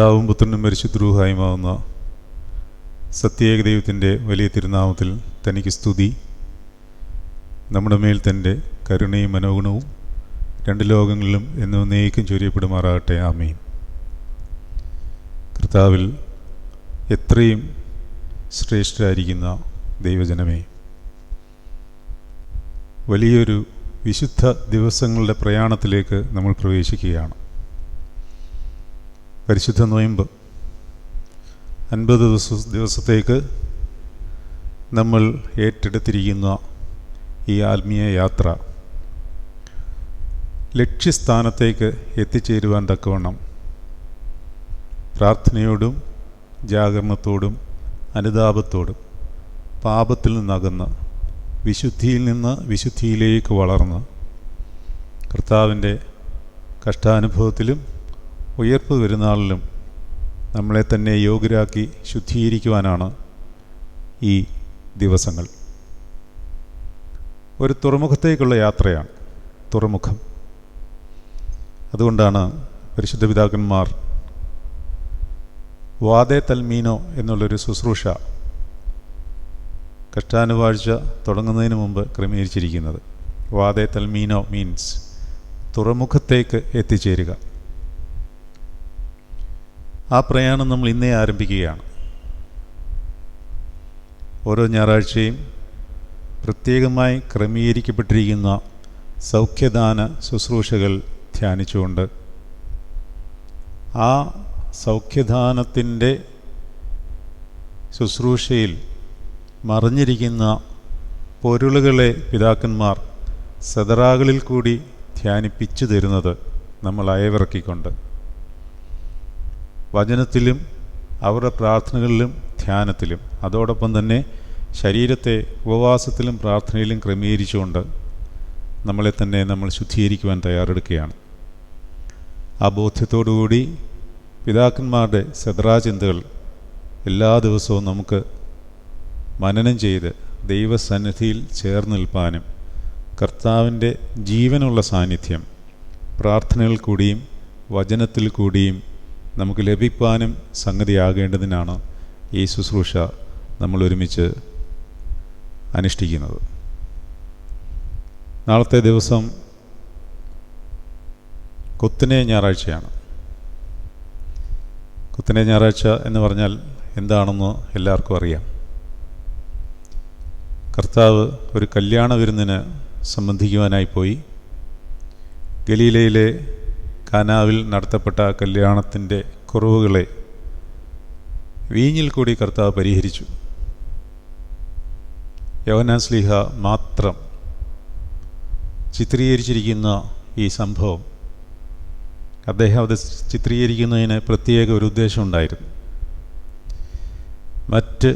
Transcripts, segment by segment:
പിതാവും പുത്രനും പരിശുദ്രൂഹായുമാവുന്ന സത്യേക ദൈവത്തിന്റെ വലിയ തിരുനാമത്തിൽ തനിക്ക് സ്തുതി. നമ്മുടെ മേൽ തന്റെ കരുണയും മനോഗുണവും രണ്ട് ലോകങ്ങളിലും എന്നേക്കും ചൊരിയപ്പെടുമാറാകട്ടെ. ആമീൻ. കർത്താവിൽ എത്രയും ശ്രേഷ്ഠരായിരിക്കുന്ന ദൈവജനമേ വലിയൊരു വിശുദ്ധ ദിവസങ്ങളുടെ പ്രയാണത്തിലേക്ക് നമ്മൾ പ്രവേശിക്കുകയാണ്. പരിശുദ്ധ നൊയമ്പ്. അൻപത് ദിവസ ദിവസത്തേക്ക് നമ്മൾ ഏറ്റെടുത്തിരിക്കുന്ന ഈ ആത്മീയ യാത്ര ലക്ഷ്യസ്ഥാനത്തേക്ക് എത്തിച്ചേരുവാൻ തക്കവണ്ണം പ്രാർത്ഥനയോടും ജാഗരണത്തോടും അനുതാപത്തോടും പാപത്തിൽ നിന്നകന്ന് വിശുദ്ധിയിൽ നിന്ന് വിശുദ്ധിയിലേക്ക് വളർന്ന് കർത്താവിന്റെ കഷ്ടാനുഭവത്തിലും ഉയർപ്പ് വരുന്നാളിലും നമ്മളെ തന്നെ യോഗ്യരാക്കി ശുദ്ധീകരിക്കുവാനാണ് ഈ ദിവസങ്ങൾ. ഒരു തുറമുഖത്തേക്കുള്ള യാത്രയാണ് തുറമുഖം. അതുകൊണ്ടാണ് പരിശുദ്ധ പിതാക്കന്മാർ വാദേ തൽമീനോ എന്നുള്ളൊരു ശുശ്രൂഷ കഷ്ടാനുവാഴ്ച തുടങ്ങുന്നതിന് മുമ്പ് ക്രമീകരിച്ചിരിക്കുന്നത്. വാദേ തൽമീനോ മീൻസ് തുറമുഖത്തേക്ക് എത്തിച്ചേരുക. ആ പ്രയാണം നമ്മൾ ഇന്നേ ആരംഭിക്കുകയാണ്. ഓരോ ഞായറാഴ്ചയും പ്രത്യേകമായി ക്രമീകരിക്കപ്പെട്ടിരിക്കുന്ന സൗഖ്യദാന ശുശ്രൂഷകൾ ധ്യാനിച്ചുകൊണ്ട് ആ സൗഖ്യദാനത്തിന്റെ ശുശ്രൂഷയിൽ മറിഞ്ഞിരിക്കുന്ന പൊരുളുകളെ പിതാക്കന്മാർ സദറാകളിൽ കൂടി ധ്യാനിപ്പിച്ചു തരുന്നത് നമ്മൾ അയവിറക്കിക്കൊണ്ട് വചനത്തിലും അവരുടെ പ്രാർത്ഥനകളിലും ധ്യാനത്തിലും. അതോടൊപ്പം തന്നെ ശരീരത്തെ ഉപവാസത്തിലും പ്രാർത്ഥനയിലും ക്രമീകരിച്ചുകൊണ്ട് നമ്മളെ തന്നെ നമ്മൾ ശുദ്ധീകരിക്കുവാൻ തയ്യാറെടുക്കുകയാണ്. ആ ബോധ്യത്തോടുകൂടി പിതാക്കന്മാരുടെ സദറാചിന്തകൾ എല്ലാ ദിവസവും നമുക്ക് മനനം ചെയ്ത് ദൈവസന്നിധിയിൽ ചേർന്ന് നിൽപ്പാനും കർത്താവിന്റെ ജീവനുള്ള സാന്നിധ്യം പ്രാർത്ഥനകൾ കൂടിയും വചനത്തിൽ കൂടിയും നമുക്ക് ലഭിക്കാനും സംഗതിയാകേണ്ടതിനാണ് ഈ ശുശ്രൂഷ നമ്മൾ ഒരുമിച്ച് അനുഷ്ഠിക്കുന്നത്. നാളത്തെ ദിവസം കുത്തനെ ഞായറാഴ്ചയാണ്. കുത്തനെ ഞായറാഴ്ച എന്ന് പറഞ്ഞാൽ എന്താണെന്ന് എല്ലാവർക്കും അറിയാം. കർത്താവ് ഒരു കല്യാണ വിരുന്നിന് സംബന്ധിക്കുവാനായി പോയി. ഗലീലയിലെ കാനാവിൽ നടത്തപ്പെട്ട കല്യാണത്തിന്റെ കുറവുകളെ വീഞ്ഞിൽ കൂടി കർത്താവ് പരിഹരിച്ചു. യവനാസ്ലിഹ മാത്രം ചിത്രീകരിച്ചിരിക്കുന്ന ഈ സംഭവം. അദ്ദേഹം അത് ചിത്രീകരിക്കുന്നതിന് പ്രത്യേക ഒരു ഉദ്ദേശമുണ്ടായിരുന്നു മറ്റ്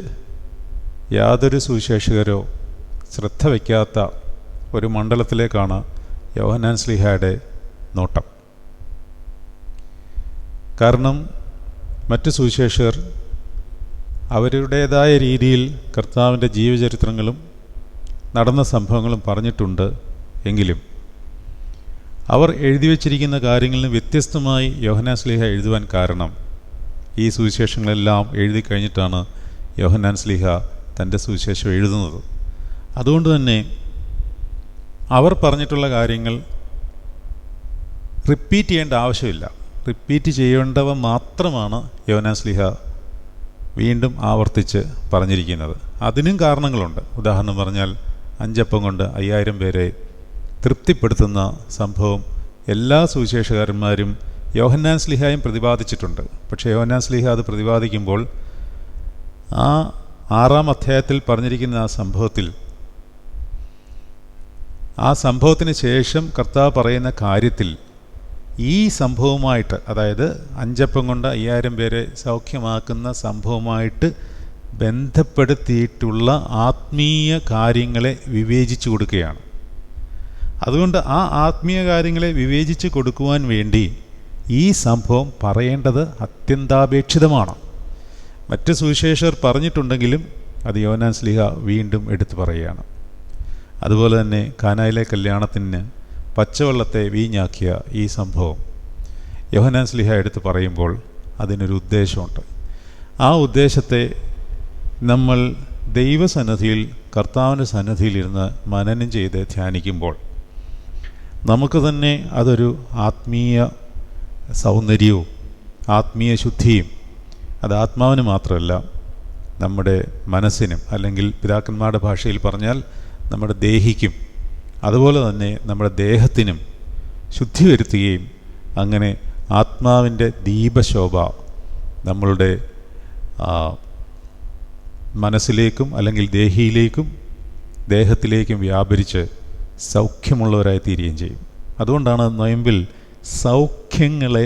യാതൊരു സുവിശേഷകരോ ശ്രദ്ധ വയ്ക്കാത്ത ഒരു മണ്ഡലത്തിലേക്കാണ് യോഹനാൻ സ്ലിഹയുടെ നോട്ടം. കാരണം മറ്റ് സുവിശേഷർ അവരുടേതായ രീതിയിൽ കർത്താവിന്റെ ജീവചരിത്രങ്ങളും നടന്ന സംഭവങ്ങളും പറഞ്ഞിട്ടുണ്ട് എങ്കിലും അവർ എഴുതി വച്ചിരിക്കുന്ന കാര്യങ്ങളിൽ വ്യത്യസ്തമായി യോഹനാൻ സ്ലീഹ എഴുതുവാൻ കാരണം ഈ സുവിശേഷങ്ങളെല്ലാം എഴുതി കഴിഞ്ഞിട്ടാണ് യോഹനാൻ സ്ലീഹ തന്റെ സുവിശേഷം എഴുതുന്നത്. അതുകൊണ്ട് തന്നെ അവർ പറഞ്ഞിട്ടുള്ള കാര്യങ്ങൾ റിപ്പീറ്റ് ചെയ്യേണ്ട ആവശ്യമില്ല. റിപ്പീറ്റ് ചെയ്യേണ്ടവ മാത്രമാണ് യോനാസ്ലിഹ വീണ്ടും ആവർത്തിച്ച് പറഞ്ഞിരിക്കുന്നത്. അതിനും കാരണങ്ങളുണ്ട്. ഉദാഹരണം പറഞ്ഞാൽ അഞ്ചപ്പം കൊണ്ട് അയ്യായിരം പേരെ തൃപ്തിപ്പെടുത്തുന്ന സംഭവം എല്ലാ സുവിശേഷകാരന്മാരും യോഹന്നാൻ സ്ലിഹായും പ്രതിപാദിച്ചിട്ടുണ്ട്. പക്ഷേ യോഹന്നാൻ സ്ലിഹ അത് പ്രതിപാദിക്കുമ്പോൾ ആ ആറാം അധ്യായത്തിൽ പറഞ്ഞിരിക്കുന്ന ആ സംഭവത്തിൽ ആ സംഭവത്തിന് ശേഷം കർത്താവ് പറയുന്ന കാര്യത്തിൽ ഈ സംഭവമായിട്ട് അതായത് അഞ്ചപ്പം കൊണ്ട് അയ്യായിരം പേരെ സൗഖ്യമാക്കുന്ന സംഭവമായിട്ട് ബന്ധപ്പെടുത്തിയിട്ടുള്ള ആത്മീയ കാര്യങ്ങളെ വിവേചിച്ചു കൊടുക്കുകയാണ്. അതുകൊണ്ട് ആ ആത്മീയ കാര്യങ്ങളെ വിവേചിച്ച് കൊടുക്കുവാൻ വേണ്ടി ഈ സംഭവം പറയേണ്ടത് അത്യന്താപേക്ഷിതമാണ്. മറ്റ് സുവിശേഷർ പറഞ്ഞിട്ടുണ്ടെങ്കിലും അത് യോനാൻ സ്ലിഹ വീണ്ടും എടുത്തു പറയുകയാണ്. അതുപോലെ തന്നെ കാനായിലെ കല്യാണത്തിന് പച്ചവെള്ളത്തെ വീഞ്ഞാക്കിയ ഈ സംഭവം യോഹനാൻ സ്ലിഹ എടുത്ത് പറയുമ്പോൾ അതിനൊരു ഉദ്ദേശമുണ്ട്. ആ ഉദ്ദേശത്തെ നമ്മൾ ദൈവസന്നിധിയിൽ കർത്താവിന്റെ സന്നിധിയിലിരുന്ന് മനനം ചെയ്ത് ധ്യാനിക്കുമ്പോൾ നമുക്ക് തന്നെ അതൊരു ആത്മീയ സൗന്ദര്യവും ആത്മീയ ശുദ്ധിയും അത് ആത്മാവിന് മാത്രമല്ല നമ്മുടെ മനസ്സിനും അല്ലെങ്കിൽ പിതാക്കന്മാരുടെ ഭാഷയിൽ പറഞ്ഞാൽ നമ്മുടെ ദേഹിക്കും അതുപോലെ തന്നെ നമ്മുടെ ദേഹത്തിനും ശുദ്ധി വരുത്തുകയും അങ്ങനെ ആത്മാവിന്റെ ദീപശോഭ നമ്മളുടെ മനസ്സിലേക്കും അല്ലെങ്കിൽ ദേഹിയിലേക്കും ദേഹത്തിലേക്കും വ്യാപരിച്ച് സൗഖ്യമുള്ളവരായി തീരുകയും ചെയ്യും. അതുകൊണ്ടാണ് നൊയമ്പിൽ സൗഖ്യങ്ങളെ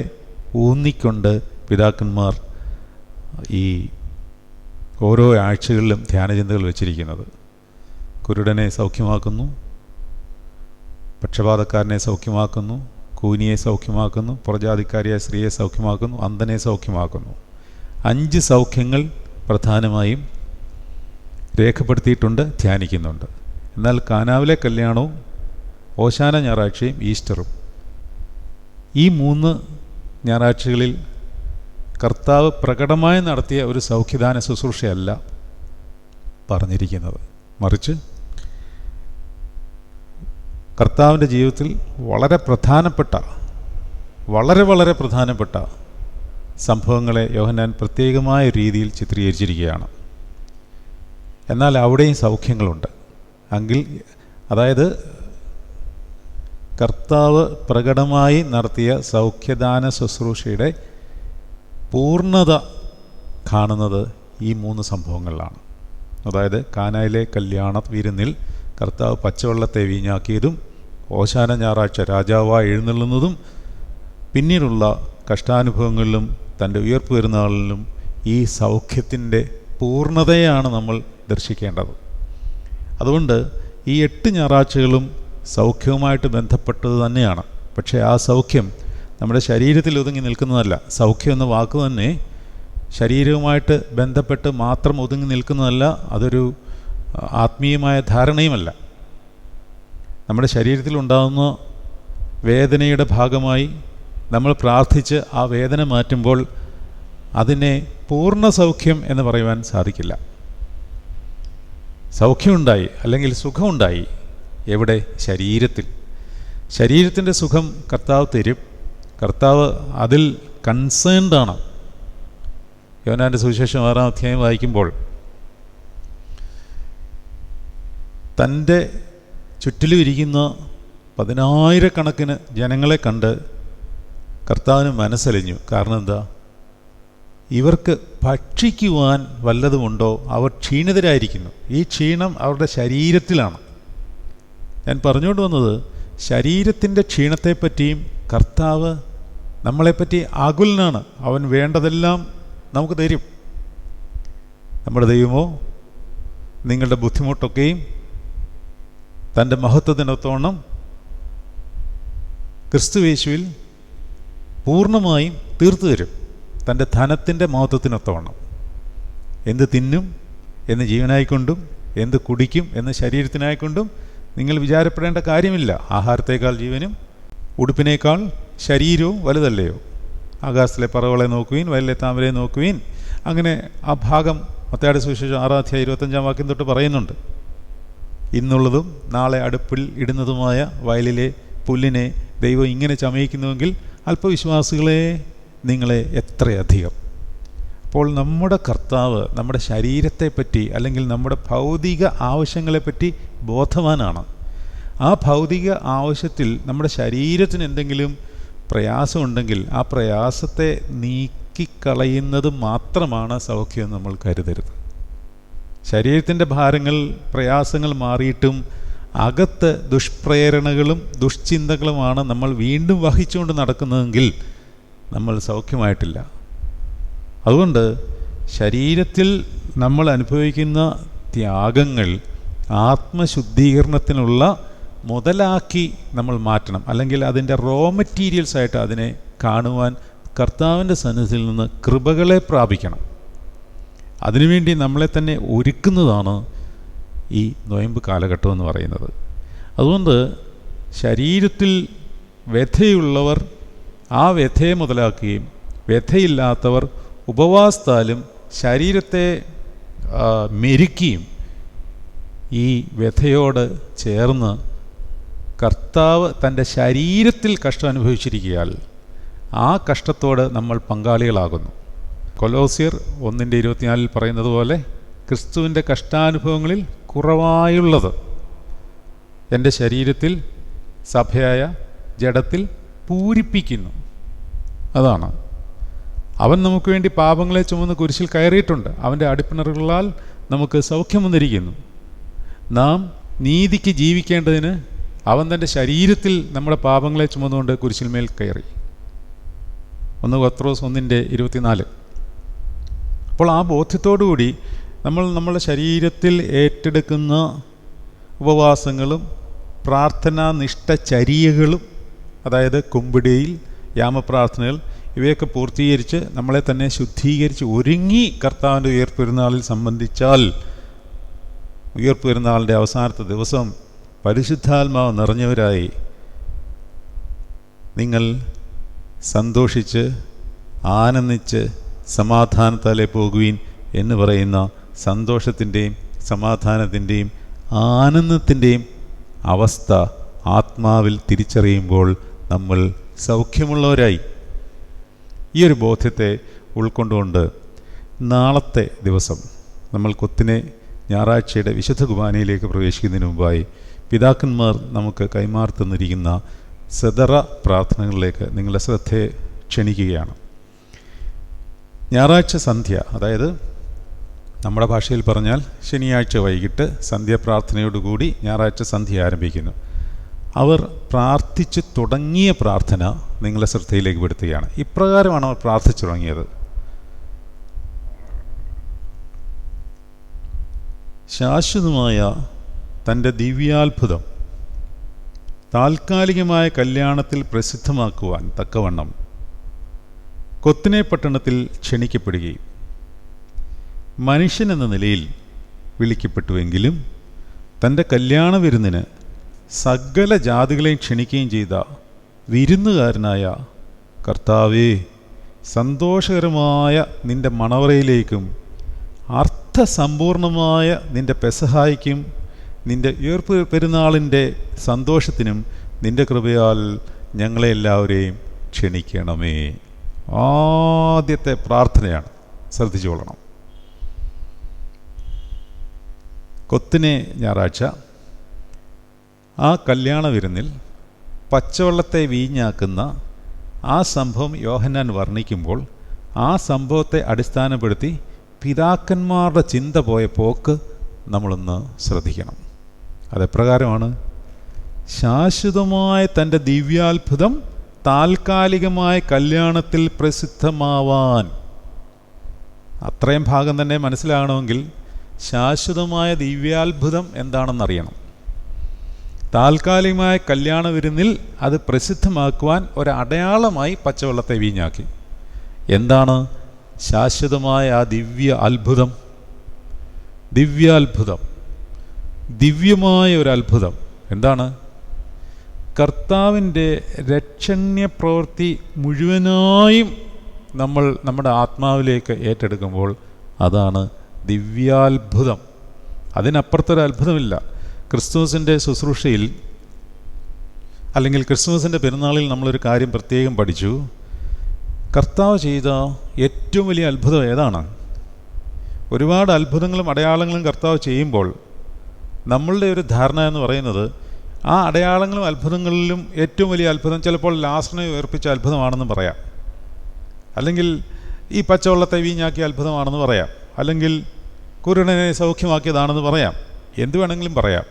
ഊന്നിക്കൊണ്ട് പിതാക്കന്മാർ ഈ ഓരോ ആഴ്ചകളിലും ധ്യാനചിന്തകൾ വെച്ചിരിക്കുന്നത്. കുരുടനെ സൗഖ്യമാക്കുന്നു പക്ഷപാതക്കാരനെ സൗഖ്യമാക്കുന്നു കൂനിയെ സൗഖ്യമാക്കുന്നു പുറജാതിക്കാരിയായ സ്ത്രീയെ സൗഖ്യമാക്കുന്നു അന്ധനെ സൗഖ്യമാക്കുന്നു. അഞ്ച് സൗഖ്യങ്ങൾ പ്രധാനമായും രേഖപ്പെടുത്തിയിട്ടുണ്ട് ധ്യാനിക്കുന്നുണ്ട്. എന്നാൽ കാനാവിലെ കല്യാണവും ഓശാന ഞായറാഴ്ചയും ഈസ്റ്ററും. ഈ മൂന്ന് ഞായറാഴ്ചകളിൽ കർത്താവ് പ്രകടമായി നടത്തിയ ഒരു സൗഖ്യദാന ശുശ്രൂഷയല്ല പറഞ്ഞിരിക്കുന്നത്. മറിച്ച് കർത്താവിന്റെ ജീവിതത്തിൽ വളരെ പ്രധാനപ്പെട്ട വളരെ വളരെ പ്രധാനപ്പെട്ട സംഭവങ്ങളെ യോഹനാൻ പ്രത്യേകമായ രീതിയിൽ ചിത്രീകരിച്ചിരിക്കുകയാണ്. എന്നാൽ അവിടെയും സൗഖ്യങ്ങളുണ്ട്. എങ്കിൽ അതായത് കർത്താവ് പ്രകടമായി നടത്തിയ സൗഖ്യദാന ശുശ്രൂഷയുടെ പൂർണത കാണുന്നത് ഈ മൂന്ന് സംഭവങ്ങളിലാണ്. അതായത് കാനായിലെ കല്യാണ വിരുന്നിൽ കർത്താവ് പച്ചവെള്ളത്തെ വീഞ്ഞാക്കിയതും ഓശാന ഞായറാഴ്ച രാജാവായി എഴുന്നള്ളുന്നതും പിന്നീടുള്ള കഷ്ടാനുഭവങ്ങളിലും തന്റെ ഉയർപ്പ് പെരുന്നാളിലും ഈ സൗഖ്യത്തിന്റെ പൂർണതയാണ് നമ്മൾ ദർശിക്കേണ്ടത്. അതുകൊണ്ട് ഈ എട്ട് ഞായറാഴ്ചകളും സൗഖ്യവുമായിട്ട് ബന്ധപ്പെട്ടത് തന്നെയാണ്. പക്ഷേ ആ സൗഖ്യം നമ്മുടെ ശരീരത്തിൽ ഒതുങ്ങി നിൽക്കുന്നതല്ല. സൗഖ്യം എന്ന വാക്ക് തന്നെ ശരീരവുമായിട്ട് ബന്ധപ്പെട്ട് മാത്രം ഒതുങ്ങി നിൽക്കുന്നതല്ല അതൊരു ആത്മീയമായ ധാരണയുമല്ല. നമ്മുടെ ശരീരത്തിൽ ഉണ്ടാകുന്ന വേദനയുടെ ഭാഗമായി നമ്മൾ പ്രാർത്ഥിച്ച് ആ വേദന മാറ്റുമ്പോൾ അതിനെ പൂർണ സൗഖ്യം എന്ന് പറയുവാൻ സാധിക്കില്ല. സൗഖ്യമുണ്ടായി അല്ലെങ്കിൽ സുഖമുണ്ടായി എവിടെ? ശരീരത്തിൽ. ശരീരത്തിന്റെ സുഖം കർത്താവ് തരും. കർത്താവ് അതിൽ കൺസേൺഡ് ആണ്. യോനാന്റെ സുവിശേഷം ആറാം അധ്യായം വായിക്കുമ്പോൾ തന്റെ ചുറ്റിലും ഇരിക്കുന്ന പതിനായിരക്കണക്കിന് ജനങ്ങളെ കണ്ട് കർത്താവിന് മനസ്സലിഞ്ഞു. കാരണം എന്താ? ഇവർക്ക് ഭക്ഷിക്കുവാൻ വല്ലതുമുണ്ടോ? അവർ ക്ഷീണിതരായിരിക്കുന്നു. ഈ ക്ഷീണം അവരുടെ ശരീരത്തിലാണ്. ഞാൻ പറഞ്ഞുകൊണ്ട് വന്നത് ശരീരത്തിന്റെ ക്ഷീണത്തെപ്പറ്റിയും കർത്താവ് നമ്മളെപ്പറ്റി ആകുലനാണ്. അവൻ വേണ്ടതെല്ലാം നമുക്ക് തരും. നമ്മുടെ ദൈവമോ നിങ്ങളുടെ ബുദ്ധിമുട്ടൊക്കെയും തന്റെ മഹത്വത്തിനൊത്തോണം ക്രിസ്തുവേശുവിൽ പൂർണമായും തീർത്തു തരും. തന്റെ ധനത്തിന്റെ മഹത്വത്തിനൊത്തോണം എന്ത് തിന്നും എന്ന് ജീവനായിക്കൊണ്ടും എന്ത് കുടിക്കും എന്ന് ശരീരത്തിനായിക്കൊണ്ടും നിങ്ങൾ വിചാരപ്പെടേണ്ട കാര്യമില്ല. ആഹാരത്തേക്കാൾ ജീവനും ഉടുപ്പിനേക്കാൾ ശരീരവും വലുതല്ലയോ? ആകാശത്തിലെ പറവളെ നോക്കുവീൻ വയലിലെ താമരയെ നോക്കുവീൻ. അങ്ങനെ ആ ഭാഗം മത്തയാട് സുവിശേഷം ആറാധ്യായ ഇരുപത്തഞ്ചാം വാക്യം തൊട്ട് പറയുന്നുണ്ട്. ഇന്നുള്ളതും നാളെ അടുപ്പിൽ ഇടുന്നതുമായ വയലിലെ പുല്ലിനെ ദൈവം ഇങ്ങനെ ചമയിക്കുന്നുവെങ്കിൽ അല്പവിശ്വാസികളെ നിങ്ങളെ എത്രയധികം. അപ്പോൾ നമ്മുടെ കർത്താവ് നമ്മുടെ ശരീരത്തെപ്പറ്റി അല്ലെങ്കിൽ നമ്മുടെ ഭൗതിക ആവശ്യങ്ങളെപ്പറ്റി ബോധവാനാണ്. ആ ഭൗതിക ആവശ്യത്തിൽ നമ്മുടെ ശരീരത്തിന് എന്തെങ്കിലും പ്രയാസമുണ്ടെങ്കിൽ ആ പ്രയാസത്തെ നീക്കിക്കളയുന്നത് മാത്രമാണ് സൗഖ്യം നമ്മൾ കരുതരുത്. ശരീരത്തിന്റെ ഭാരങ്ങൾ പ്രയാസങ്ങൾ മാറിയിട്ടും അകത്ത് ദുഷ്പ്രേരണകളും ദുഷ്ചിന്തകളുമാണ് നമ്മൾ വീണ്ടും വഹിച്ചുകൊണ്ട് നടക്കുന്നതെങ്കിൽ നമ്മൾ സൗഖ്യമായിട്ടില്ല. അതുകൊണ്ട് ശരീരത്തിൽ നമ്മൾ അനുഭവിക്കുന്ന ത്യാഗങ്ങൾ ആത്മശുദ്ധീകരണത്തിനുള്ള മുതലാക്കി നമ്മൾ മാറ്റണം. അല്ലെങ്കിൽ അതിന്റെ റോ മെറ്റീരിയൽസ് ആയിട്ട് അതിനെ കാണുവാൻ കർത്താവിന്റെ സന്നിധിയിൽ നിന്ന് കൃപകളെ പ്രാപിക്കണം. അതിനുവേണ്ടി നമ്മളെ തന്നെ ഒരുക്കുന്നതാണ് ഈ നൊയമ്പ് കാലഘട്ടം എന്ന് പറയുന്നത്. അതുകൊണ്ട് ശരീരത്തിൽ വ്യഥയുള്ളവർ ആ വ്യഥയെ മുതലാക്കുകയും വ്യഥയില്ലാത്തവർ ഉപവാസത്താലും ശരീരത്തെ മെരുക്കുകയും ഈ വ്യഥയോട് ചേർന്ന് കർത്താവ് തന്റെ ശരീരത്തിൽ കഷ്ടം അനുഭവിച്ചിരിക്കുകയാൽ ആ കഷ്ടത്തോട് നമ്മൾ പങ്കാളികളാകുന്നു. കൊലോസിയർ ഒന്നിന്റെ ഇരുപത്തിനാലിൽ പറയുന്നത് പോലെ ക്രിസ്തുവിന്റെ കഷ്ടാനുഭവങ്ങളിൽ കുറവായുള്ളത് എന്റെ ശരീരത്തിൽ സഭയായ ജഡത്തിൽ പൂരിപ്പിക്കുന്നു. അതാണ്. അവൻ നമുക്ക് വേണ്ടി പാപങ്ങളെ ചുമന്ന് കുരിശിൽ കയറിയിട്ടുണ്ട്. അവന്റെ അടിപ്പിണറുകളാൽ നമുക്ക് സൗഖ്യം വന്നിരിക്കുന്നു. നാം നീതിക്ക് ജീവിക്കേണ്ടതിന് അവൻ തന്റെ ശരീരത്തിൽ നമ്മുടെ പാപങ്ങളെ ചുമന്നുകൊണ്ട് കുരിശിന്മേൽ കയറി. ഒന്ന് പത്രോസ് ഒന്നിന്റെ ഇരുപത്തിനാല്. അപ്പോൾ ആ ബോധ്യത്തോടുകൂടി നമ്മൾ നമ്മുടെ ശരീരത്തിൽ ഏറ്റെടുക്കുന്ന ഉപവാസങ്ങളും പ്രാർത്ഥനാ നിഷ്ഠചര്യകളും അതായത് കുമ്പിടിയിൽ യാമപ്രാർത്ഥനകൾ ഇവയൊക്കെ പൂർത്തീകരിച്ച് നമ്മളെ തന്നെ ശുദ്ധീകരിച്ച് ഒരുങ്ങി കർത്താവിന്റെ ഉയർപ്പെരുന്നാളിൽ സംബന്ധിച്ചാൽ ഉയർപ്പെരുന്നാളിന്റെ അവസാനത്തെ ദിവസം പരിശുദ്ധാത്മാവ് നിറഞ്ഞവരായി നിങ്ങൾ സന്തോഷിച്ച് ആനന്ദിച്ച് സമാധാനത്താലെ പോകുവീൻ എന്ന് പറയുന്ന സന്തോഷത്തിന്റെയും സമാധാനത്തിന്റെയും ആനന്ദത്തിന്റെയും അവസ്ഥ ആത്മാവിൽ തിരിച്ചറിയുമ്പോൾ നമ്മൾ സൗഖ്യമുള്ളവരായി. ഈ ഒരു ബോധ്യത്തെ ഉൾക്കൊണ്ടുകൊണ്ട് നാളത്തെ ദിവസം നമ്മൾ കൊത്തിനെ ഞായറാഴ്ചയുടെ വിശുദ്ധ കുർബാനയിലേക്ക് പ്രവേശിക്കുന്നതിന് മുമ്പായി പിതാക്കന്മാർ നമുക്ക് കൈമാറി സദറ പ്രാർത്ഥനകളിലേക്ക് നിങ്ങളുടെ ശ്രദ്ധയെ ക്ഷണിക്കുകയാണ്. ഞായറാഴ്ച സന്ധ്യ അതായത് നമ്മുടെ ഭാഷയിൽ പറഞ്ഞാൽ ശനിയാഴ്ച വൈകിട്ട് സന്ധ്യാപ്രാർത്ഥനയോടുകൂടി ഞായറാഴ്ച സന്ധ്യ ആരംഭിക്കുന്നു. അവർ പ്രാർത്ഥിച്ച് തുടങ്ങിയ പ്രാർത്ഥന നിങ്ങളെ ശ്രദ്ധയിലേക്ക് പെടുത്തുകയാണ്. ഇപ്രകാരമാണ് അവർ പ്രാർത്ഥിച്ചു തുടങ്ങിയത്. ശാശ്വതമായ തന്റെ ദിവ്യാത്ഭുതം താൽക്കാലികമായ കല്യാണത്തിൽ പ്രസിദ്ധമാക്കുവാൻ തക്കവണ്ണം കൊത്തിനെ പട്ടണത്തിൽ ക്ഷണിക്കപ്പെടുകയും മനുഷ്യൻ എന്ന നിലയിൽ വിളിക്കപ്പെട്ടുവെങ്കിലും തന്റെ കല്യാണ വിരുന്നിന് സകല ജാതികളെയും ക്ഷണിക്കുകയും ചെയ്ത വിരുന്നുകാരനായ കർത്താവേ സന്തോഷകരമായ നിന്റെ മണവറയിലേക്കും അർത്ഥസമ്പൂർണമായ നിന്റെ പെസഹായിക്കും നിന്റെ ഉയർപ്പ് പെരുന്നാളിന്റെ സന്തോഷത്തിനും നിന്റെ കൃപയാൽ ഞങ്ങളെല്ലാവരെയും ക്ഷണിക്കണമേ. ആദ്യത്തെ പ്രാർത്ഥനയാണ്. ശ്രദ്ധിച്ചുകൊള്ളണം. കൊത്തിനെ ഞായറാഴ്ച. ആ കല്യാണ വിരുന്നിൽ പച്ചവെള്ളത്തെ വീഞ്ഞാക്കുന്ന ആ സംഭവം യോഹന്നാൻ വർണിക്കുമ്പോൾ ആ സംഭവത്തെ അടിസ്ഥാനപ്പെടുത്തി പിതാക്കന്മാരുടെ ചിന്ത പോയ പോക്ക് നമ്മളൊന്ന് ശ്രദ്ധിക്കണം. അതെപ്രകാരമാണ്? ശാശ്വതമായ തന്റെ ദിവ്യാത്ഭുതം താൽക്കാലികമായ കല്യാണത്തിൽ പ്രസിദ്ധമാവാൻ. അത്രയും ഭാഗം തന്നെ മനസ്സിലാകണമെങ്കിൽ ശാശ്വതമായ ദിവ്യാത്ഭുതം എന്താണെന്നറിയണം. താൽക്കാലികമായ കല്യാണ വിരുന്നിൽ അത് പ്രസിദ്ധമാക്കുവാൻ ഒരടയാളമായി പച്ചവെള്ളത്തെ വീഞ്ഞാക്കി. എന്താണ് ശാശ്വതമായ ആ ദിവ്യ അത്ഭുതം? ദിവ്യാത്ഭുതം. ദിവ്യമായ ഒരു അത്ഭുതം. എന്താണ്? കർത്താവിന്റെ രക്ഷണ്യ പ്രവൃത്തി മുഴുവനായും നമ്മൾ നമ്മുടെ ആത്മാവിലേക്ക് ഏറ്റെടുക്കുമ്പോൾ അതാണ് ദിവ്യാത്ഭുതം. അതിനപ്പുറത്തൊരു അത്ഭുതമില്ല. ക്രിസ്തുമസിന്റെ ശുശ്രൂഷയിൽ അല്ലെങ്കിൽ ക്രിസ്തുമസിന്റെ പെരുന്നാളിൽ നമ്മളൊരു കാര്യം പ്രത്യേകം പഠിച്ചു. കർത്താവ് ചെയ്ത ഏറ്റവും വലിയ അത്ഭുതം ഏതാണ്? ഒരുപാട് അത്ഭുതങ്ങളും അടയാളങ്ങളും കർത്താവ് ചെയ്യുമ്പോൾ നമ്മളുടെ ഒരു ധാരണ എന്ന് പറയുന്നത് ആ അടയാളങ്ങളും അത്ഭുതങ്ങളിലും ഏറ്റവും വലിയ അത്ഭുതം ചിലപ്പോൾ ലാസ്റ്റിനെ ഉയർപ്പിച്ച അത്ഭുതമാണെന്ന് പറയാം. അല്ലെങ്കിൽ ഈ പച്ചവെള്ളത്തെ വീഞ്ഞാക്കിയ അത്ഭുതമാണെന്ന് പറയാം. അല്ലെങ്കിൽ കുരുടനെ സൗഖ്യമാക്കിയതാണെന്ന് പറയാം. എന്തു വേണമെങ്കിലും പറയാം.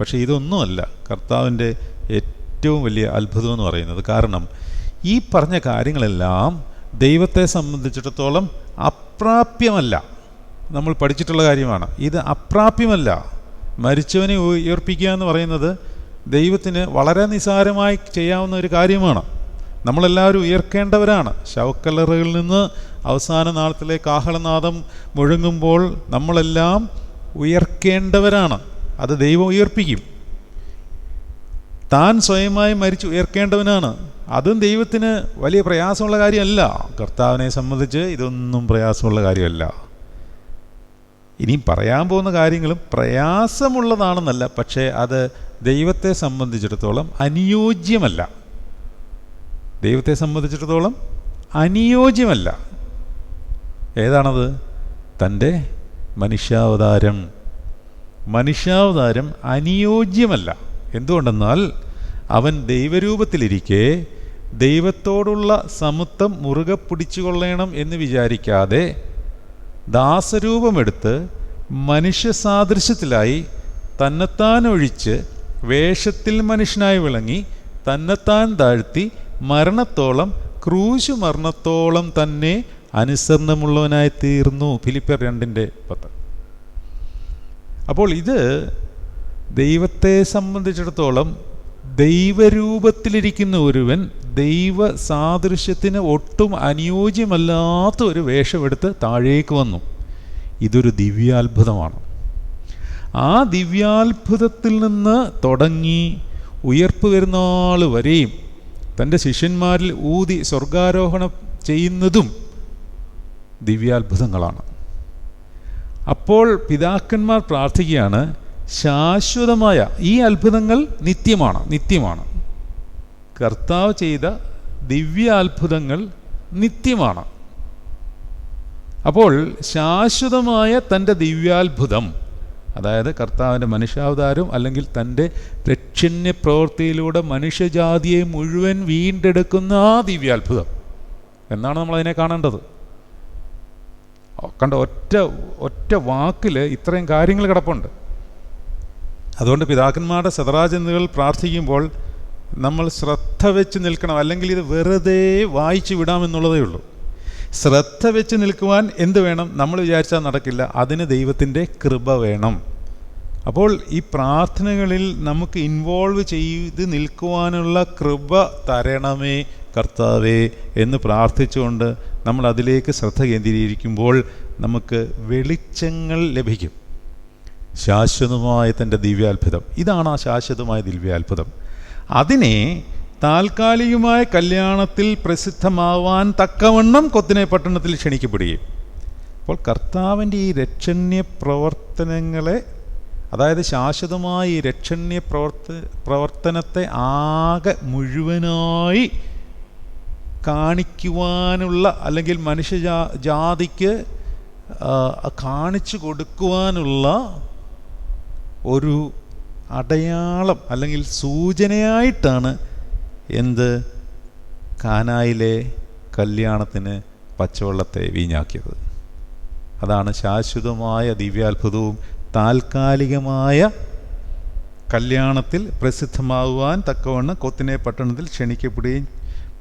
പക്ഷേ ഇതൊന്നുമല്ല കർത്താവിന്റെ ഏറ്റവും വലിയ അത്ഭുതം എന്ന് പറയുന്നത്. കാരണം ഈ പറഞ്ഞ കാര്യങ്ങളെല്ലാം ദൈവത്തെ സംബന്ധിച്ചിടത്തോളം അപ്രാപ്യമല്ല. നമ്മൾ പഠിച്ചിട്ടുള്ള കാര്യമാണ്. ഇത് അപ്രാപ്യമല്ല. മരിച്ചവനെ ഉയർപ്പിക്കുക എന്ന് പറയുന്നത് ദൈവത്തിന് വളരെ നിസാരമായി ചെയ്യാവുന്ന ഒരു കാര്യമാണ്. നമ്മളെല്ലാവരും ഉയർക്കേണ്ടവരാണ്. ശവക്കല്ലറുകളിൽ നിന്ന് അവസാന നാളത്തിലെ കാഹളനാദം മുഴങ്ങുമ്പോൾ നമ്മളെല്ലാം ഉയർക്കേണ്ടവരാണ്. അത് ദൈവം ഉയർപ്പിക്കും. താൻ സ്വയമായി മരിച്ചു ഉയർക്കേണ്ടവനാണ്. അതും ദൈവത്തിന് വലിയ പ്രയാസമുള്ള കാര്യമല്ല. കർത്താവിനെ സംബന്ധിച്ച് ഇതൊന്നും പ്രയാസമുള്ള കാര്യമല്ല. ഇനിയും പറയാൻ പോകുന്ന കാര്യങ്ങളും പ്രയാസമുള്ളതാണെന്നല്ല പക്ഷേ അത് ദൈവത്തെ സംബന്ധിച്ചിടത്തോളം അനുയോജ്യമല്ല. ദൈവത്തെ സംബന്ധിച്ചിടത്തോളം അനുയോജ്യമല്ല. ഏതാണത്? തന്റെ മനുഷ്യാവതാരം. മനുഷ്യാവതാരം അനുയോജ്യമല്ല. എന്തുകൊണ്ടെന്നാൽ അവൻ ദൈവരൂപത്തിലിരിക്കെ ദൈവത്തോടുള്ള സമത്വം മുറുകെ പിടിച്ചുകൊള്ളണം എന്ന് വിചാരിക്കാതെ ദാസരൂപമെടുത്ത് മനുഷ്യ സാദൃശ്യത്തിലായി തന്നെത്താൻ ഒഴിച്ച് വേഷത്തിൽ മനുഷ്യനായി വിളങ്ങി തന്നെത്താൻ താഴ്ത്തി മരണത്തോളം ക്രൂശു മരണത്തോളം തന്നെ അനുസരണമുള്ളവനായി തീർന്നു ഫിലിപ്പർ രണ്ടിന്റെ പത്ത്. അപ്പോൾ ഇത് ദൈവത്തെ സംബന്ധിച്ചിടത്തോളം ദൈവരൂപത്തിലിരിക്കുന്ന ഒരുവൻ ദൈവ സാദൃശ്യത്തിന് ഒട്ടും അനുയോജ്യമല്ലാത്ത ഒരു വേഷമെടുത്ത് താഴേക്ക് വന്നു. ഇതൊരു ദിവ്യാത്ഭുതമാണ്. ആ ദിവ്യാത്ഭുതത്തിൽ നിന്ന് തുടങ്ങി ഉയർപ്പ് വരുന്ന ആൾ വരെയും തന്റെ ശിഷ്യന്മാരിൽ ഊതി സ്വർഗാരോഹണം ചെയ്യുന്നതും ദിവ്യാത്ഭുതങ്ങളാണ്. അപ്പോൾ പിതാക്കന്മാർ പ്രാർത്ഥിക്കുകയാണ് ശാശ്വതമായ ഈ അത്ഭുതങ്ങൾ നിത്യമാണ് നിത്യമാണ്. കർത്താവ് ചെയ്ത ദിവ്യാത്ഭുതങ്ങൾ നിത്യമാണ്. അപ്പോൾ ശാശ്വതമായ തന്റെ ദിവ്യാത്ഭുതം അതായത് കർത്താവിന്റെ മനുഷ്യാവതാരം അല്ലെങ്കിൽ തന്റെ രക്ഷണ്യ പ്രവൃത്തിയിലൂടെ മനുഷ്യജാതിയെ മുഴുവൻ വീണ്ടെടുക്കുന്ന ആ ദിവ്യാത്ഭുതം എന്നാണ് നമ്മളതിനെ കാണേണ്ടത്. കണ്ട ഒറ്റ ഒറ്റ വാക്കിൽ ഇത്രയും കാര്യങ്ങൾ കിടപ്പുണ്ട്. അതുകൊണ്ട് പിതാക്കന്മാരുടെ സദറാചന്തുകൾ പ്രാർത്ഥിക്കുമ്പോൾ നമ്മൾ ശ്രദ്ധ വെച്ച് നിൽക്കണം. അല്ലെങ്കിൽ ഇത് വെറുതെ വായിച്ചു വിടാമെന്നുള്ളതേ ഉള്ളൂ. ശ്രദ്ധ വെച്ച് നിൽക്കുവാൻ എന്ത് വേണം? നമ്മൾ വിചാരിച്ചാൽ നടക്കില്ല. അതിന് ദൈവത്തിന്റെ കൃപ വേണം. അപ്പോൾ ഈ പ്രാർത്ഥനകളിൽ നമുക്ക് ഇൻവോൾവ് ചെയ്ത് നിൽക്കുവാനുള്ള കൃപ തരണമേ കർത്താവേ എന്ന് പ്രാർത്ഥിച്ചുകൊണ്ട് നമ്മൾ അതിലേക്ക് ശ്രദ്ധ കേന്ദ്രീകരിക്കുമ്പോൾ നമുക്ക് വെളിച്ചങ്ങൾ ലഭിക്കും. ശാശ്വതമായ തന്റെ ദിവ്യാത്ഭുതം. ഇതാണ് ആ ശാശ്വതമായ ദിവ്യാത്ഭുതം. അതിനെ താൽക്കാലികമായ കല്യാണത്തിൽ പ്രസിദ്ധമാവാൻ തക്കവണ്ണം കൊത്തിനെ പട്ടണത്തിൽ ക്ഷണിക്കപ്പെടുകയും. അപ്പോൾ കർത്താവിന്റെ ഈ രക്ഷണ്യ പ്രവർത്തനങ്ങളെ അതായത് ശാശ്വതമായ ഈ രക്ഷണ്യ പ്രവർത്ത പ്രവർത്തനത്തെ ആകെ മുഴുവനായി കാണിക്കുവാനുള്ള അല്ലെങ്കിൽ മനുഷ്യ ജാതിക്ക് കാണിച്ചു കൊടുക്കുവാനുള്ള ഒരു അടയാളം അല്ലെങ്കിൽ സൂചനയായിട്ടാണ് എന്ത് കാനായിലെ കല്യാണത്തിന് പച്ചവെള്ളത്തെ വീഞ്ഞാക്കിയത്. അതാണ് ശാശ്വതമായ ദിവ്യാത്ഭുതവും താൽക്കാലികമായ കല്യാണത്തിൽ പ്രസിദ്ധമാകുവാൻ തക്കവണ്ണം കൊത്തിനെ പട്ടണത്തിൽ ക്ഷണിക്കപ്പെടുകയും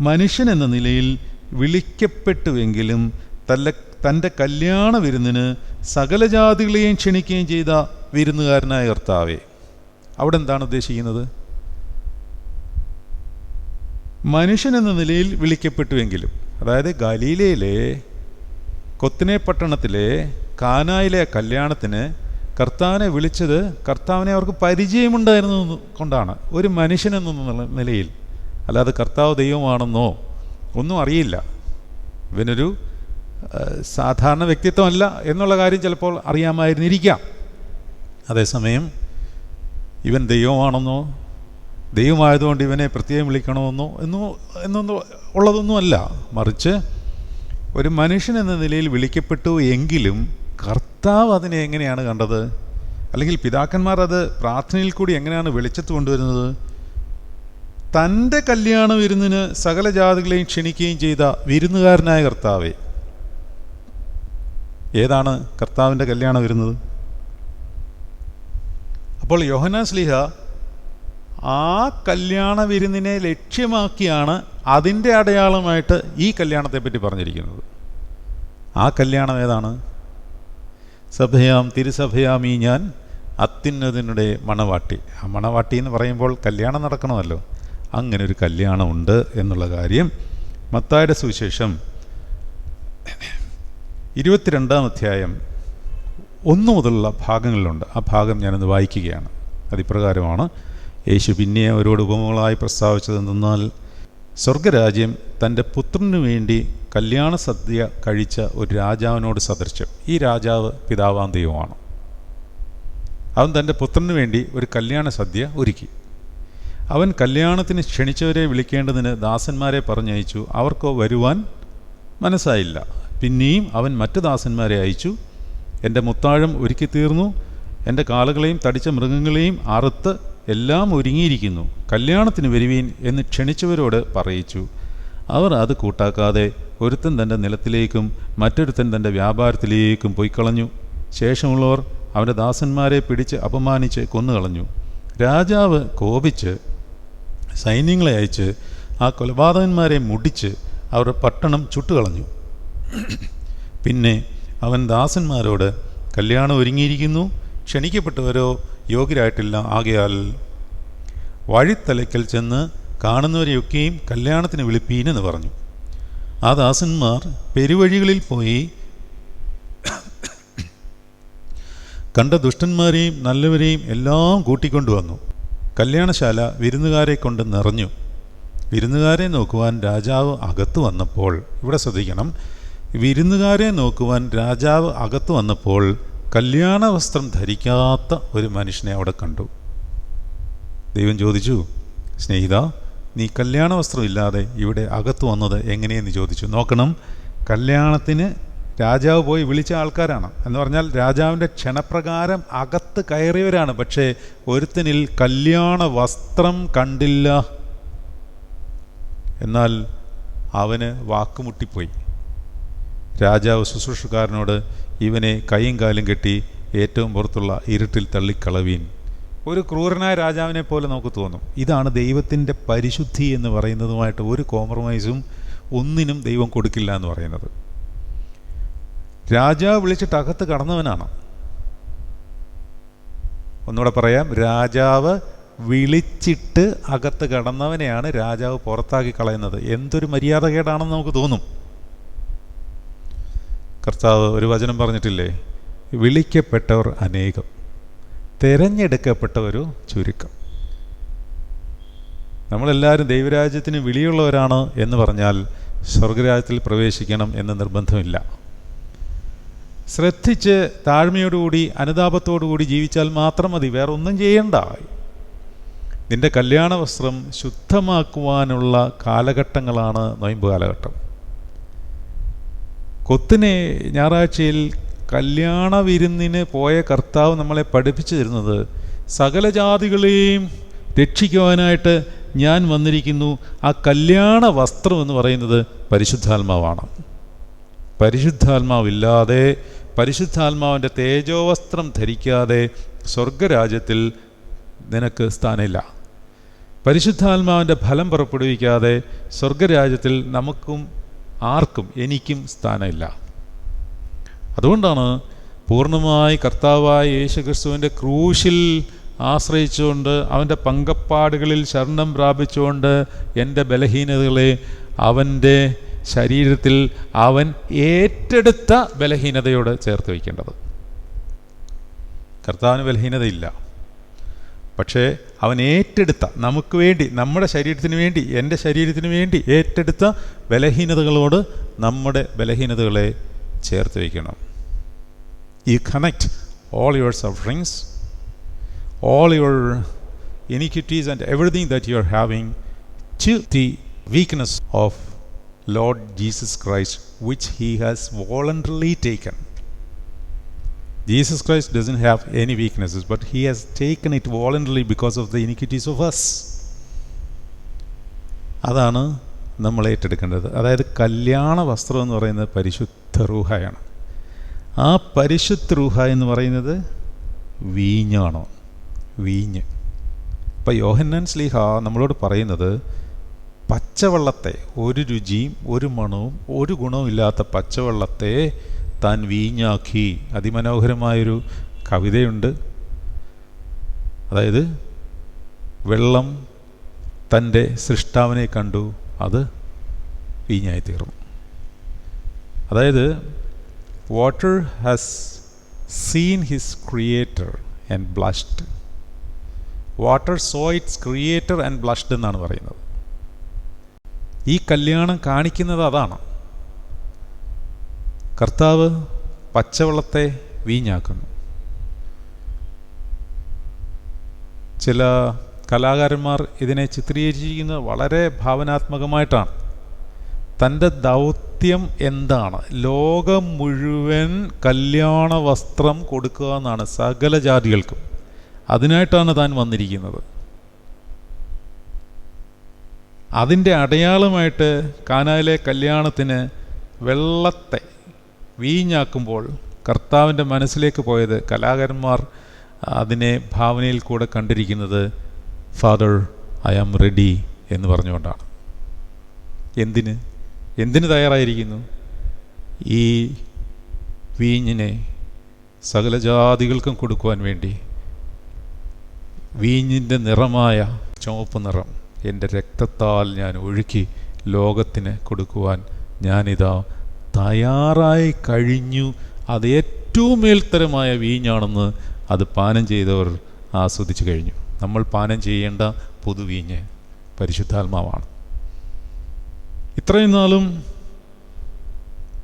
മനുഷ്യൻ എന്ന നിലയിൽ വിളിക്കപ്പെട്ടുവെങ്കിലും തല്ല തന്റെ കല്യാണ വിരുന്നിന് സകല ജാതികളെയും ക്ഷണിക്കുകയും ചെയ്ത വിരുന്നുകാരനായ കർത്താവെ. അവിടെ എന്താണ് ഉദ്ദേശിക്കുന്നത്? മനുഷ്യൻ എന്ന നിലയിൽ വിളിക്കപ്പെട്ടുവെങ്കിലും അതായത് ഗലീലയിലെ കൊത്തിനെ പട്ടണത്തിലെ കാനായിലെ കല്യാണത്തിന് കർത്താവിനെ വിളിച്ചത് കർത്താവിനെ അവർക്ക് പരിചയമുണ്ടായിരുന്നു കൊണ്ടാണ്. ഒരു മനുഷ്യൻ എന്ന നിലയിൽ അല്ലാതെ കർത്താവ് ദൈവമാണെന്നോ ഒന്നും അറിയില്ല. ഇവനൊരു സാധാരണ വ്യക്തിത്വമല്ല എന്നുള്ള കാര്യം ചിലപ്പോൾ അറിയാമായിരുന്നിരിക്കാം. അതേസമയം ഇവൻ ദൈവമാണെന്നോ? ദൈവമായതുകൊണ്ട് ഇവനെ പ്രത്യേകം വിളിക്കണമെന്നോ? എന്നോ എന്നൊന്നും ഉള്ളതൊന്നുമല്ല മറിച്ച് ഒരു മനുഷ്യൻ എന്ന നിലയിൽ വിളിക്കപ്പെട്ടു എങ്കിലും കർത്താവ് അതിനെ എങ്ങനെയാണ് കണ്ടത്? അല്ലെങ്കിൽ പിതാക്കന്മാർ അത് പ്രാർത്ഥനയിൽ കൂടി എങ്ങനെയാണ് വെളിച്ചത്ത് കൊണ്ടുവരുന്നത്? തന്റെ കല്യാണ വിരുന്നിന് സകല ജാതികളെയും ക്ഷണിക്കുകയും ചെയ്ത വിരുന്നുകാരനായ കർത്താവെ. ഏതാണ് കർത്താവിന്റെ കല്യാണം വരുന്നത്? അപ്പോൾ യോഹന സ്ലിഹ ആ കല്യാണ വിരുന്നിനെ ലക്ഷ്യമാക്കിയാണ് അതിന്റെ അടയാളമായിട്ട് ഈ കല്യാണത്തെപ്പറ്റി പറഞ്ഞിരിക്കുന്നത്. ആ കല്യാണം ഏതാണ്? സഭയാം തിരുസഭയാം ഈ ഞാൻ അത്യുന്നതിനുടെ മണവാട്ടി. ആ മണവാട്ടി എന്ന് പറയുമ്പോൾ കല്യാണം നടക്കണമല്ലോ. അങ്ങനെ ഒരു കല്യാണമുണ്ട് എന്നുള്ള കാര്യം മത്തായുടെ സുവിശേഷം ഇരുപത്തിരണ്ടാം അധ്യായം ഒന്നു മുതലുള്ള ഭാഗങ്ങളിലുണ്ട്. ആ ഭാഗം ഞാനൊന്ന് വായിക്കുകയാണ്. അതിപ്രകാരമാണ് യേശു പിന്നെ അവരോട് ഉപമകളായി പ്രസ്താവിച്ചതെന്നാൽ സ്വർഗരാജ്യം തന്റെ പുത്രനു വേണ്ടി കല്യാണ സദ്യ കഴിച്ച ഒരു രാജാവിനോട് സദൃശ്യം. ഈ രാജാവ് പിതാവാം ദൈവമാണ്. അവൻ തന്റെ പുത്രനു വേണ്ടി ഒരു കല്യാണ സദ്യ ഒരുക്കി. അവൻ കല്യാണത്തിന് ക്ഷണിച്ചവരെ വിളിക്കേണ്ടതിന് ദാസന്മാരെ പറഞ്ഞയച്ചു. അവർക്കോ വരുവാൻ മനസ്സായില്ല. പിന്നെയും അവൻ മറ്റു ദാസന്മാരെ അയച്ചു. എന്റെ മുത്താഴം ഒരുക്കി തീർന്നു. എന്റെ കാളുകളെയും തടിച്ച മൃഗങ്ങളെയും അറുത്ത് എല്ലാം ഒരുങ്ങിയിരിക്കുന്നു. കല്യാണത്തിന് വരുവീൻ എന്ന് ക്ഷണിച്ചവരോട് പറയിച്ചു. അവർ അത് കൂട്ടാക്കാതെ ഒരുത്തൻ തന്റെ നിലത്തിലേക്കും മറ്റൊരുത്തൻ തന്റെ വ്യാപാരത്തിലേക്കും പോയിക്കളഞ്ഞു. ശേഷമുള്ളവർ അവന്റെ ദാസന്മാരെ പിടിച്ച് അപമാനിച്ച് കൊന്നുകളഞ്ഞു. രാജാവ് കോപിച്ച് സൈന്യങ്ങളെ അയച്ച് ആ കൊലപാതകന്മാരെ മുടിച്ച് അവരുടെ പട്ടണം ചുട്ടുകളഞ്ഞു. പിന്നെ അവൻ ദാസന്മാരോട് കല്യാണം ഒരുങ്ങിയിരിക്കുന്നു ക്ഷണിക്കപ്പെട്ടവരോ യോഗ്യരായിട്ടില്ല ആകയാൽ വഴിത്തലയ്ക്കൽ ചെന്ന് കാണുന്നവരെയൊക്കെയും കല്യാണത്തിന് വിളിപ്പീനെന്ന് പറഞ്ഞു. ആ ദാസന്മാർ പെരുവഴികളിൽ പോയി കണ്ട ദുഷ്ടന്മാരെയും നല്ലവരെയും എല്ലാം കൂട്ടിക്കൊണ്ടുവന്നു കല്യാണശാല വിരുന്നുകാരെ കൊണ്ട് നിറഞ്ഞു. വിരുന്നുകാരെ നോക്കുവാൻ രാജാവ് അകത്തു വന്നപ്പോൾ ഇവിടെ ശ്രദ്ധിക്കണം വിരുന്നുകാരെ നോക്കുവാൻ രാജാവ് അകത്തു വന്നപ്പോൾ കല്യാണ വസ്ത്രം ധരിക്കാത്ത ഒരു മനുഷ്യനെ അവിടെ കണ്ടു. ദൈവം ചോദിച്ചു സ്നേഹിത നീ കല്യാണ വസ്ത്രം ഇല്ലാതെ ഇവിടെ അകത്ത് വന്നത് എങ്ങനെയെന്ന് ചോദിച്ചു. നോക്കണം കല്യാണത്തിന് രാജാവ് പോയി വിളിച്ച ആൾക്കാരാണ്. എന്ന് പറഞ്ഞാൽ രാജാവിന്റെ ക്ഷണപ്രകാരം അകത്ത് കയറിയവരാണ്. പക്ഷേ ഒരുത്തനിൽ കല്യാണ വസ്ത്രം കണ്ടില്ല. എന്നാൽ അവന് വാക്കുമുട്ടിപ്പോയി. രാജാവ് ശുശ്രൂഷക്കാരനോട് ഇവനെ കൈയും കാലും കെട്ടി ഏറ്റവും പുറത്തുള്ള ഇരുട്ടിൽ തള്ളിക്കളവീൻ. ഒരു ക്രൂരനായ രാജാവിനെ പോലെ നമുക്ക് തോന്നും. ഇതാണ് ദൈവത്തിന്റെ പരിശുദ്ധി എന്ന് പറയുന്നതുമായിട്ട് ഒരു കോംപ്രമൈസും ഒന്നിനും ദൈവം കൊടുക്കില്ല എന്ന് പറയുന്നത്. രാജാവ് വിളിച്ചിട്ട് അകത്ത് കടന്നവനാണ്. ഒന്നുകൂടെ പറയാം. രാജാവ് വിളിച്ചിട്ട് അകത്ത് കടന്നവനെയാണ് രാജാവ് പുറത്താക്കി കളയുന്നത്. എന്തൊരു മര്യാദകേടാണെന്ന് നമുക്ക് തോന്നും. കർത്താവ് ഒരു വചനം പറഞ്ഞിട്ടില്ലേ? വിളിക്കപ്പെട്ടവർ അനേകം. തിരഞ്ഞെടുക്കപ്പെട്ടവരു ചുരുക്കം. നമ്മളെല്ലാവരും ദൈവരാജ്യത്തിന് വിളിയുള്ളവരാണ് എന്ന് പറഞ്ഞാൽ സ്വർഗരാജ്യത്തിൽ പ്രവേശിക്കണം എന്ന് നിർബന്ധമില്ല. ശ്രദ്ധിച്ച് താഴ്മയോടുകൂടി അനുതാപത്തോടുകൂടി ജീവിച്ചാൽ മാത്രം മതി വേറെ ഒന്നും ചെയ്യണ്ട. നിന്റെ കല്യാണ വസ്ത്രം ശുദ്ധമാക്കുവാനുള്ള കാലഘട്ടങ്ങളാണ് നൊയമ്പ് കാലഘട്ടം. കൊത്തിനെ ഞായറാഴ്ചയിൽ കല്യാണ വിരുന്നിന് പോയ കർത്താവ് നമ്മളെ പഠിപ്പിച്ചു തരുന്നത് സകല ജാതികളെയും രക്ഷിക്കുവാനായിട്ട് ഞാൻ വന്നിരിക്കുന്നു. ആ കല്യാണ വസ്ത്രം എന്ന് പറയുന്നത് പരിശുദ്ധാത്മാവാണ്. പരിശുദ്ധാത്മാവില്ലാതെ പരിശുദ്ധാത്മാവിന്റെ തേജോവസ്ത്രം ധരിക്കാതെ സ്വർഗരാജ്യത്തിൽ നിനക്ക് സ്ഥാനമില്ല. പരിശുദ്ധാത്മാവിന്റെ ഫലം പുറപ്പെടുവിക്കാതെ സ്വർഗരാജ്യത്തിൽ നമുക്കും ആർക്കും എനിക്കും സ്ഥാനമില്ല. അതുകൊണ്ടാണ് പൂർണമായി കർത്താവായ യേശുക്രിസ്തുവിന്റെ ക്രൂശിൽ ആശ്രയിച്ചുകൊണ്ട് അവന്റെ പങ്കപ്പാടുകളിൽ ശരണം പ്രാപിച്ചുകൊണ്ട് എന്റെ ബലഹീനതകളെ അവന്റെ ശരീരത്തിൽ അവൻ ഏറ്റെടുത്ത ബലഹീനതയോട് ചേർത്ത് വയ്ക്കേണ്ടത്. കർത്താവിന് ബലഹീനതയില്ല. പക്ഷേ അവൻ ഏറ്റെടുത്ത നമുക്ക് വേണ്ടി നമ്മുടെ ശരീരത്തിന് വേണ്ടി എന്റെ ശരീരത്തിന് വേണ്ടി ഏറ്റെടുത്ത ബലഹീനതകളോട് നമ്മുടെ ബലഹീനതകളെ ചേർത്ത് വയ്ക്കണം you connect all your sufferings all your iniquities and everything that you are having to the weakness of Lord Jesus Christ, which He has voluntarily taken. Jesus Christ doesn't have any weaknesses, but He has taken it voluntarily because of the iniquities of us. അതാണ് നമ്മൾ ഏറ്റെടുക്കേണ്ടത്. അതായത് കല്യാണ വസ്ത്രം എന്ന് പറയുന്നത് പരിശുദ്ധ റൂഹയാണ്. ആ പരിശുദ്ധ റൂഹ എന്ന് പറയുന്നത് വീഞ്ഞാണോ? വീഞ്ഞ്. ഇപ്പം യോഹന്നാൻ സ്ലീഹ നമ്മളോട് പറയുന്നത് പച്ചവെള്ളത്തെ ഒരു രുചിയും ഒരു മണവും ഒരു ഗുണവും ഇല്ലാത്ത പച്ചവെള്ളത്തെ താൻ വീഞ്ഞാക്കി. അതിമനോഹരമായൊരു കവിതയുണ്ട്. അതായത് വെള്ളം തന്റെ സൃഷ്ടാവിനെ കണ്ടു അത് വീഞ്ഞായി തീർന്നു അതായത് water has seen his creator and blushed water saw its creator and blushed എന്നാണ് പറയുന്നത്. ഈ കല്യാണം കാണിക്കുന്നത് അതാണ്. കർത്താവ് പച്ചവെള്ളത്തെ വീഞ്ഞാക്കുന്നു. ചില കലാകാരന്മാർ ഇതിനെ ചിത്രീകരിച്ചിരിക്കുന്നത് വളരെ ഭാവനാത്മകമായിട്ടാണ്. തന്റെ ദൗത്യം എന്താണ്? ലോകം മുഴുവൻ കല്യാണ വസ്ത്രം കൊടുക്കുക എന്നാണ് സകല ജാതികൾക്കും. അതിനായിട്ടാണ് താൻ വന്നിരിക്കുന്നത്. അതിന്റെ അടയാളമായിട്ട് കാനായിലെ കല്യാണത്തിന് വെള്ളത്തെ വീഞ്ഞാക്കുമ്പോൾ കർത്താവിന്റെ മനസ്സിലേക്ക് പോയത് കലാകാരന്മാർ അതിനെ ഭാവനയിൽ കൂടെ കണ്ടിരിക്കുന്നത് ഫാദർ ഐ ആം റെഡി എന്ന് പറഞ്ഞുകൊണ്ടാണ്. എന്തിന്? എന്തിന് തയ്യാറായിരിക്കുന്നു? ഈ വീഞ്ഞിനെ സകല ജാതികൾക്കും കൊടുക്കുവാൻ വേണ്ടി വീഞ്ഞിന്റെ നിറമായ ചുവപ്പ് നിറം എന്റെ രക്തത്താൽ ഞാൻ ഒഴുക്കി ലോകത്തിന് കൊടുക്കുവാൻ ഞാനിതാ തയ്യാറായി കഴിഞ്ഞു. അത് ഏറ്റവും മേൽത്തരമായ വീഞ്ഞാണെന്ന് അത് പാനം ചെയ്തവർ ആസ്വദിച്ചു കഴിഞ്ഞു. നമ്മൾ പാനം ചെയ്യേണ്ട പുതുവീഞ്ഞ് പരിശുദ്ധാത്മാവാണ്. ഇത്രയും നാളും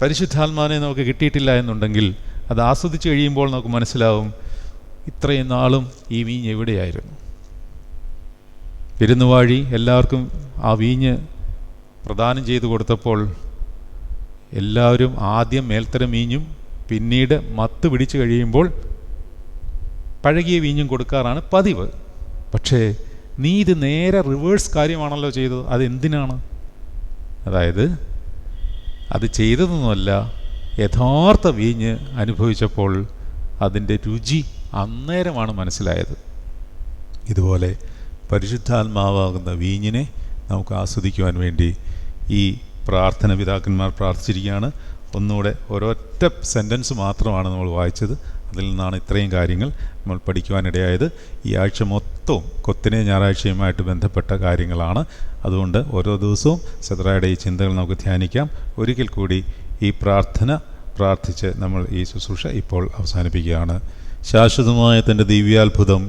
പരിശുദ്ധാത്മാവിനെ നമുക്ക് കിട്ടിയിട്ടില്ല എന്നുണ്ടെങ്കിൽ അത് ആസ്വദിച്ച് കഴിയുമ്പോൾ നമുക്ക് മനസ്സിലാവും ഇത്രയും നാളും ഈ വീഞ്ഞ് എവിടെയായിരുന്നു. വിരുന്നുവാഴി എല്ലാവർക്കും ആ വീഞ്ഞ് പ്രദാനം ചെയ്തു കൊടുത്തപ്പോൾ എല്ലാവരും ആദ്യം മേൽത്തരം വീഞ്ഞും പിന്നീട് മത്ത് പിടിച്ചു കഴിയുമ്പോൾ പഴകിയ വീഞ്ഞും കൊടുക്കാറാണ് പതിവ്. പക്ഷേ നീ ഇത് നേരെ റിവേഴ്സ് കാര്യമാണല്ലോ ചെയ്തത്. അതെന്തിനാണ്? അതായത് അത് ചെയ്തതൊന്നുമല്ല യഥാർത്ഥ വീഞ്ഞ് അനുഭവിച്ചപ്പോൾ അതിന്റെ രുചി അന്നേരമാണ് മനസ്സിലായത്. ഇതുപോലെ പരിശുദ്ധാത്മാവാകുന്ന വീഞ്ഞിനെ നമുക്ക് ആസ്വദിക്കുവാൻ വേണ്ടി ഈ പ്രാർത്ഥന പിതാക്കന്മാർ പ്രാർത്ഥിച്ചിരിക്കുകയാണ്. ഒന്നുകൂടെ ഒരൊറ്റ സെന്റൻസ് മാത്രമാണ് നമ്മൾ വായിച്ചത്. അതിൽ നിന്നാണ് ഇത്രയും കാര്യങ്ങൾ നമ്മൾ പഠിക്കുവാനിടയായത്. ഈ ആഴ്ച മൊത്തവും കൊത്തിനെ ഞായറാഴ്ചയുമായിട്ട് ബന്ധപ്പെട്ട കാര്യങ്ങളാണ്. അതുകൊണ്ട് ഓരോ ദിവസവും സെദ്രായുടെ ഈ ചിന്തകൾ നമുക്ക് ധ്യാനിക്കാം. ഒരിക്കൽ കൂടി ഈ പ്രാർത്ഥന പ്രാർത്ഥിച്ച് നമ്മൾ ഈ ശുശ്രൂഷ ഇപ്പോൾ അവസാനിപ്പിക്കുകയാണ്. ശാശ്വതമായ തന്റെ ദിവ്യാത്ഭുതം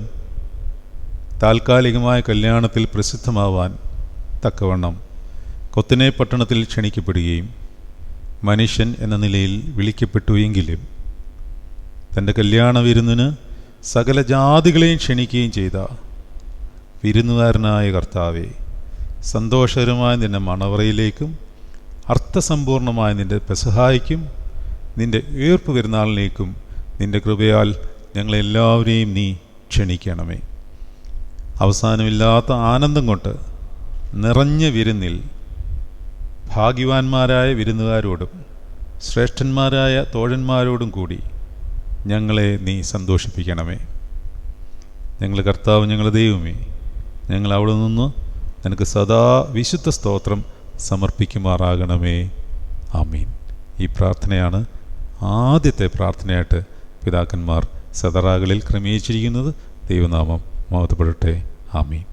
താൽക്കാലികമായ കല്യാണത്തിൽ പ്രസിദ്ധമാവാൻ തക്കവണ്ണം കൊത്തിനെ പട്ടണത്തിൽ ക്ഷണിക്കപ്പെടുകയും മനുഷ്യൻ എന്ന നിലയിൽ വിളിക്കപ്പെട്ടു എങ്കിലും തന്റെ കല്യാണ വിരുന്നിന് സകല ജാതികളെയും ക്ഷണിക്കുകയും ചെയ്ത വിരുന്നുകാരനായ കർത്താവെ സന്തോഷകരമായ നിന്റെ മണവറയിലേക്കും അർത്ഥസമ്പൂർണമായ നിന്റെ പെസഹായിക്കും നിന്റെ ഈർപ്പ് പെരുന്നാളിലേക്കും നിന്റെ കൃപയാൽ ഞങ്ങളെല്ലാവരെയും നീ ക്ഷണിക്കണമേ. അവസാനമില്ലാത്ത ആനന്ദം കൊണ്ട് നിറഞ്ഞ വിരുന്നിൽ ഭാഗ്യവാന്മാരായ വിരുന്നുകാരോടും ശ്രേഷ്ഠന്മാരായ തോഴന്മാരോടും കൂടി ഞങ്ങളെ നീ സന്തോഷിപ്പിക്കണമേ. ഞങ്ങൾ കർത്താവ് ഞങ്ങൾ ദൈവമേ ഞങ്ങൾ അവിടെ നിന്ന് നിനക്ക് സദാ വിശുദ്ധ സ്തോത്രം സമർപ്പിക്കുമാറാകണമേ. ആമീൻ. ഈ പ്രാർത്ഥനയാണ് ആദ്യത്തെ പ്രാർത്ഥനയായിട്ട് പിതാക്കന്മാർ സദറാകളിൽ ക്രമീകരിച്ചിരിക്കുന്നത്. ദൈവനാമം മഹത്വപ്പെടട്ടെ. ആമീൻ.